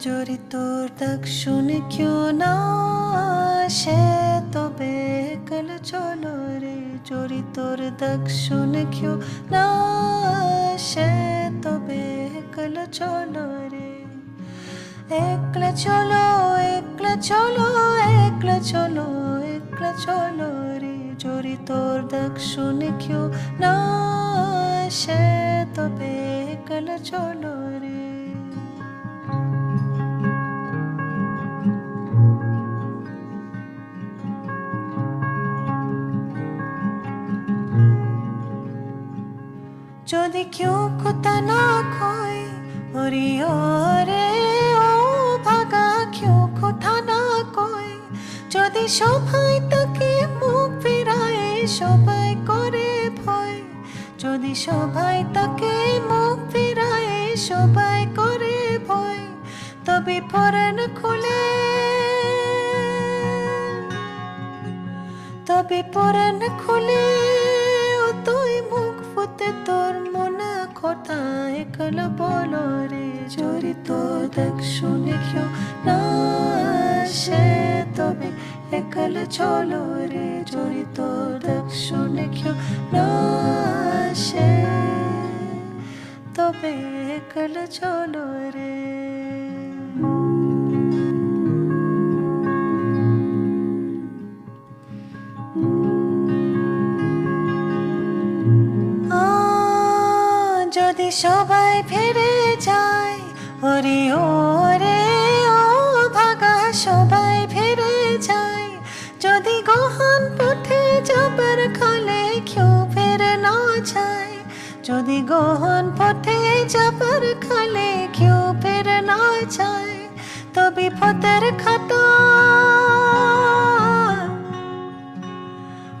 যদি তোর ডাক শুনে কেউ না সে তবে কাল চলো রে। যদি তোর ডাক শুনে কেউ না সে তবে কাল চলো রে। একলা চলো একলা চলো একলা চলো একলা চলো রে। যদি তোর ডাক শুনে কেউ না সে তবে কাল চলো রে। যদি কেউ কোথা না কয় ওরি ওরে ও ভাগা, কেউ কোথা না কয়। যদি সবাই তাকে মুখ ফেরায়, সবাই যদি সবাই তাকে মুখ ফিরায়, সবাই করে ভয়, তবে পরাণ খুলে। তবে পরাণ খুলে, ও তুই মুখ ফুতে তোর মনে কথা একল বলো রে জড়ি তো দেখ, শুনে কেউ না সে তবে একল চলো রে জড়ি তো দেখ, শুনে কেউ না তবে একল চলো রে যদি সবাই ফিরে যায় ওরে ওরে যদি গহন পথে যাবার খালে কেউ ফের না যায়, তো বিপদের খাতা।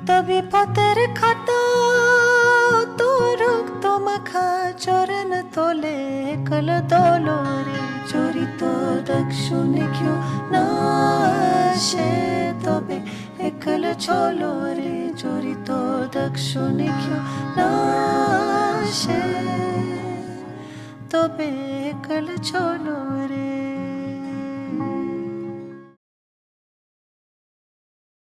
তবে পথের খাতা তোর মাখা চরণ তোলে কল দোলো রে চরিত শুনে কেউ না সে তবে একল চলো রে চরিত শুনে কেউ না সে তবে একল চলো।